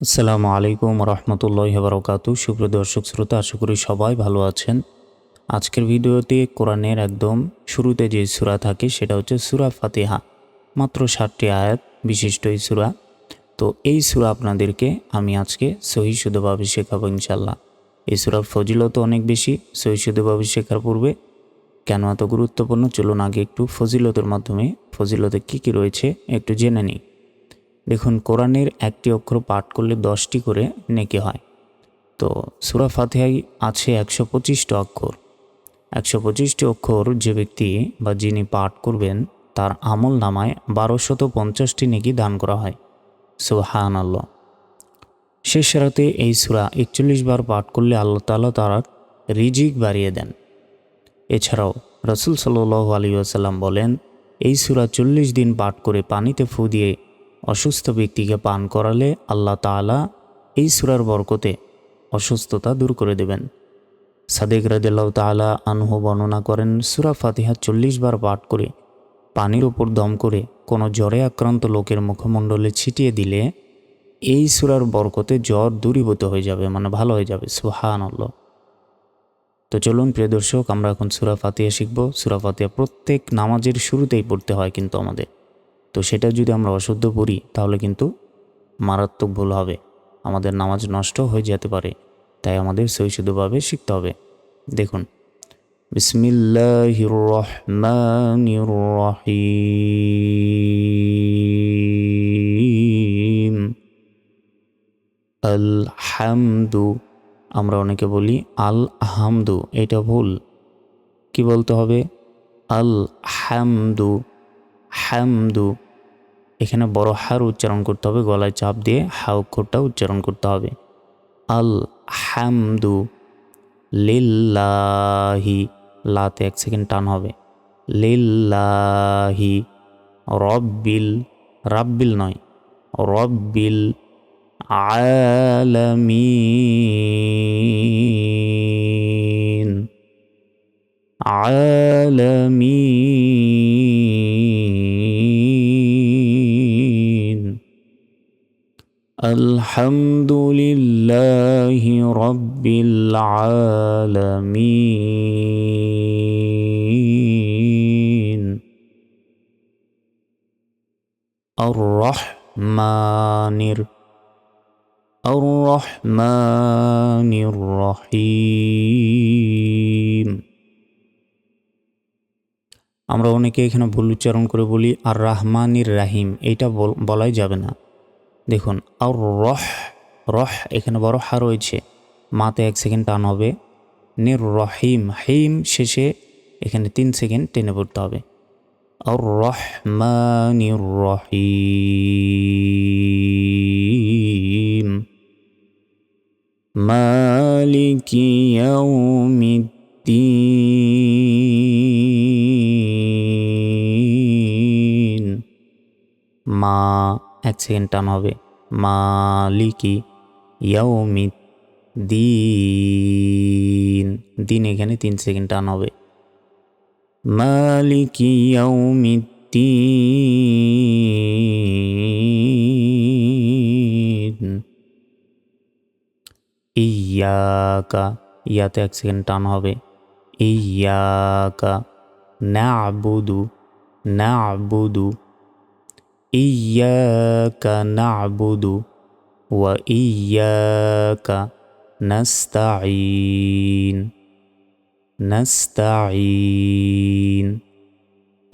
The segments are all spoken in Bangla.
আসসালামু আলাইকুম রহমতুল্লাহ বরকাত সুপ্রিয় দর্শক শ্রোতা, আশা করি সবাই ভালো আছেন। আজকের ভিডিওতে কোরআনের একদম শুরুতে যে সূরা থাকে সেটা হচ্ছে সুরা ফাতিহা, মাত্র ষাটটি আয়াত, বিশিষ্ট এই সূরা। তো এই সুরা আপনাদেরকে আমি আজকে সহি শুদ্ধভাবে শেখাবো ইনশাল্লাহ এই সূরার ফজিলত অনেক বেশি, সহি শুদ্ধভাবে শেখার পূর্বে কেন এত গুরুত্বপূর্ণ? চলুন আগে একটু ফজিলতের মাধ্যমে ফজিলতে কী কী রয়েছে একটু জেনে নিই। দেখুন, কোরআনের একটি অক্ষর পাঠ করলে দশটি করে নেকি হয়। তো সুরা ফাতিহাই আছে একশো পঁচিশটি অক্ষর। একশো পঁচিশটি অক্ষর যে ব্যক্তি বা যিনি পাঠ করবেন, তার আমল নামায় বারোশত পঞ্চাশটি নেকি দান করা হয়। সুহান আল্লাহ শেষ রাতে এই সুরা একচল্লিশ বার পাঠ করলে আল্লাহ তালা তারা রিজিক বাড়িয়ে দেন। এছাড়াও রসুল সাল্লাহ আলী আসাল্লাম বলেন, এই সুরা চল্লিশ দিন পাঠ করে পানিতে ফু দিয়ে অসুস্থ ব্যক্তিকে পান করালে আল্লাহ তালা এই সুরার বরকতে অসুস্থতা দূর করে দেবেন। সাদেক রাদিল্লাহ তালা আনহু বর্ণনা করেন, সুরা ফাতিহা চল্লিশ বার পাঠ করে পানির ওপর দম করে কোনো জ্বরে আক্রান্ত লোকের মুখমণ্ডলে ছিটিয়ে দিলে এই সুরার বরকতে জ্বর দূরীভূত হয়ে যাবে মানে ভালো হয়ে যাবে। সুহান আল্লাহ তো চলুন প্রিয় দর্শক, আমরা এখন সুরা ফাতিহা শিখব। সুরা ফাতিহা প্রত্যেক নামাজের শুরুতেই পড়তে হয় কিন্তু আমাদের। তো সেটা যদি আমরা অশুদ্ধ পড়ি, তাহলে কিন্তু মারাত্মক ভুল হবে। আমাদের নামাজ নষ্ট হয়ে যেতে পারে, তাই আমাদের সৈশুদ্ধভাবে শিখতে হবে। দেখুন বিসমিল্লাহির রহমানির রহিম আল হামদু আমরা অনেকে বলি আল হামদু এটা ভুল। কি বলতে হবে? আল হামদু হামদু এখানে বড় হার উচ্চারণ করতে হবে, গলায় চাপ দিয়ে হা অক্ষরটা উচ্চারণ করতে হবে। আল হামদু লিল্লাহি, লাতে এক সেকেন্ড টান হবে। লিল্লাহি রব্বিল, রাব্বিল নয়, রব্বিল আলামিন। আলামিন। الحمد لله رب العالمين الرحمن الرحمن الرحيم আমরা অনেকে এখানে ভুল উচ্চারণ করে বলি আর রাহমানির রাহিম এইটা বলাই যাবে না দেখুন, আর রহ রহ এখানে বড় হা রয়েছে। মাতে এক সেকেন্ড টান হবে। নির রহিম, হিম শেষে এখানে তিন সেকেন্ড টেনে পড়তে হবে। আর রহমানির রহিম। মালিকি ইয়াউমিদ্দিন। মা এক সেকেন্ড টান হবে মালিকি ইয়াউমিদ দিন দিন এখানে তিন সেকেন্ড টান হবে মালিকি ইয়াউমিদ্দিন ইয়াকা ইয়াতে এক সেকেন্ড টান হবে ইয়াকা না আবুদু না আবুদু إياك نعبد وإياك نستعين. نستعين.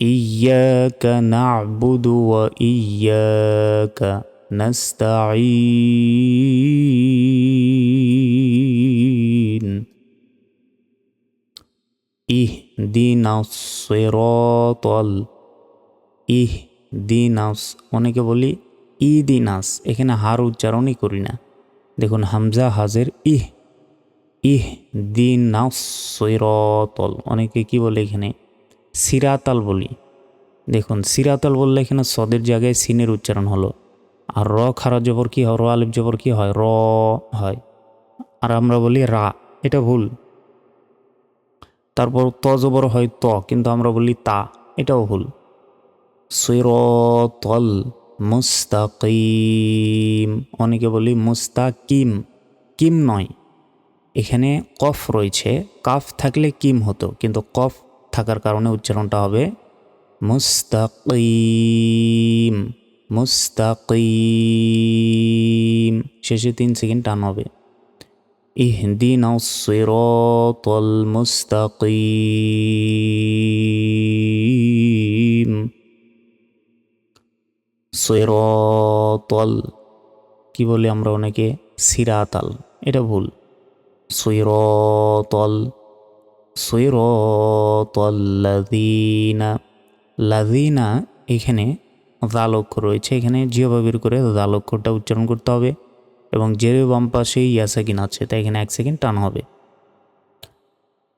إياك نعبد وإياك نستعين. اهدنا الصراط ال দিনাস অনেকে বলি ই দিনাস এখানে হার উচ্চারণই করি না। দেখুন, হামজা হাজের ইহ ইহ দিনাস সৈরতল, অনেকে কি বলে এখানে? সিরাতাল বলি। দেখুন, সিরাতাল বললে এখানে সদের জায়গায় সিনের উচ্চারণ হলো। আর র খারা জবর কি হয়? র, আলিফ জবর কী হয়? র হয়। আর আমরা বলি রা, এটা ভুল। তারপর ত জবর হয় ত, কিন্তু আমরা বলি তা, এটাও ভুল। সিরতল মুস্তাকিম অনেকে বলি মুস্তাকিম কিম নয় এখানে কফ রয়েছে কাফ থাকলে কিম হতো কিন্তু কফ থাকার কারণে উচ্চারণটা হবে মুস্তাকিম মুস্তাকিম শেষে তিন সেকেন্ড টান হবে اهدنا الصراط المستقيم সৈরতল, কি বলি আমরা অনেকে? সিরাতাল, এটা ভুল। সৈরতল সৈরতল লাদিনা এখানে দাল অক্ষর রয়েছে। এখানে জিহবা বের করে দাল অক্ষরটা উচ্চারণ করতে হবে এবং জেরে বাম পাশে ইয়া সেকেন্ড আছে, তাই এখানে এক সেকেন্ড টান হবে।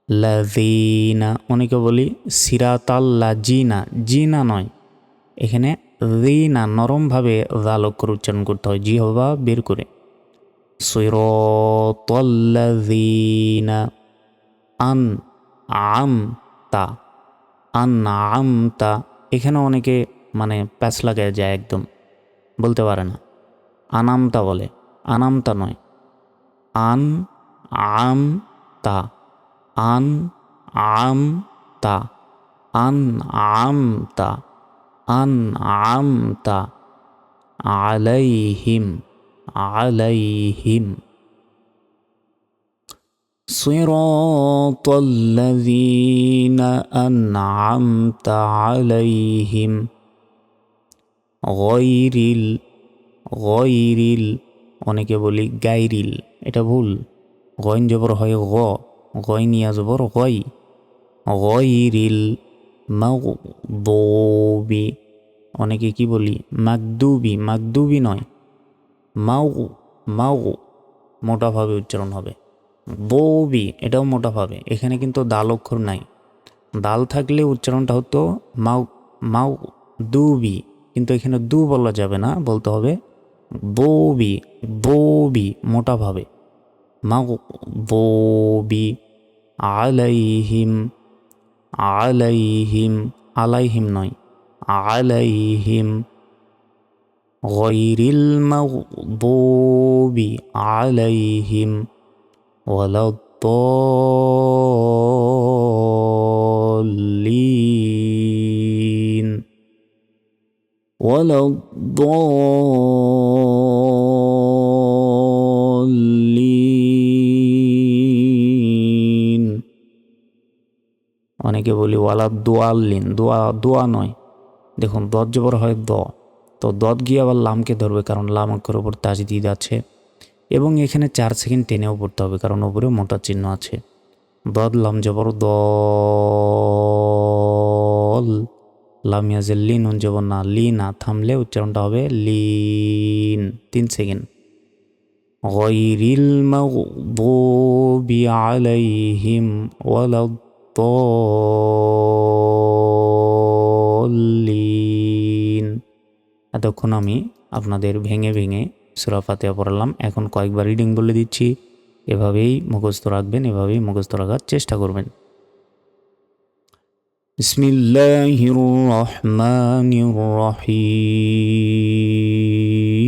লাদিনা অনেকে বলি সিরাতাল লাজিনা জিনা নয়। এখানে রিনা নরমভাবে অক্ষর উচ্চারণ করতে হয়। জিহবা বের করে। আন আম তা আন আম তা এখানে অনেকে মানে প্যাচ লাগায় যায় একদম। বলতে পারে না। আনামতা বলে। আনামতা নয়। আন আম তা আন আম তা আন আম তা আন আম তা আলাইহিম আলাইহিম صراط الذين أنعمت عليهم গয়রিল গয়রিল অনেকে বলি গাইরিল এটা ভুল গয়ন জবর হয় গ গয়নিয়া জবর গই গয়রিল মাগদুবি। অনেকে কি বলি? মাকদুবি মাকদুবি নয়। মাউ মাউ মোটাভাবে উচ্চারণ হবে। বৌবি, এটাও মোটাভাবে। এখানে কিন্তু দাল অক্ষর নাই। দাল থাকলে উচ্চারণটা হতো মাউ মাউ দুবি কিন্তু এখানে দু বলা যাবে না, বলতে হবে বৌবি বৌবি, মোটাভাবে। মা বৌবি আলাইহিম عليهم عليهم نوي عليهم غير المغضوب عليهم ولا الضالين. ولا الضالين. অনেকে বলি ওয়ালা দোয়াল্লিন দোয়া দোয়া নয় দেখুন দত জবর হয় দ তো দত গিয়ে আবার লামকে ধরবে কারণ লাম অক্ষর ওপর তাজদিদ আছে এবং এখানে চার সেকেন্ড টেনেও পড়তে হবে কারণ ওপরে মোটা চিহ্ন আছে দদ লাম জবর দল লামিয়াজের লিন উন জবর না লি না থামলে উচ্চারণটা হবে লিন তিন সেকেন্ড غير المغضوب عليهم ولا এতক্ষণ আমি আপনাদের ভেঙে ভেঙে সুরা ফাতেহা পড়ালাম। এখন কয়েকবার রিডিং বলে দিচ্ছি। এভাবেই মুখস্থ রাখবেন, এভাবেই মুখস্থ রাখার চেষ্টা করবেন। বিসমিল্লাহির রহমানির রহিম।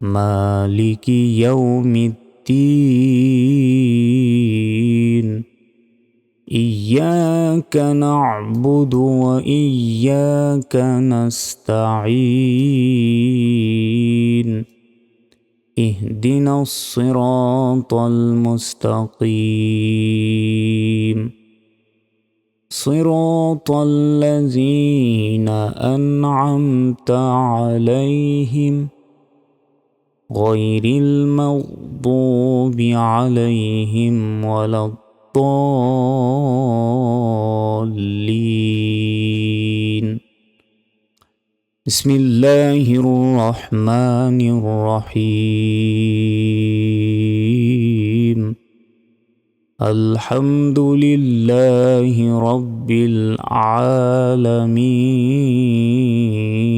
مالك يوم الدين. إياك نعبد وإياك نستعين. اهدنا الصراط المستقيم. صراط الذين أنعمت عليهم غير المغضوب عليهم ولا الضالين. بسم الله الرحمن الرحيم. الحمد لله رب العالمين.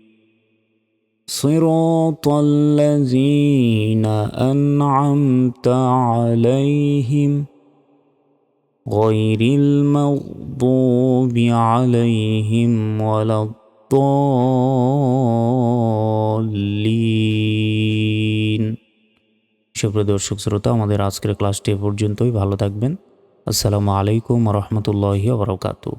صراط الذين أنعمت عليهم غير المغضوب عليهم ولا الضالين সুপ্রিয় দর্শক শ্রোতা আমাদের আজকের ক্লাসটি এ পর্যন্তই ভালো থাকবেন আসসালামু আলাইকুম রহমতুল্লাহি বারকাতু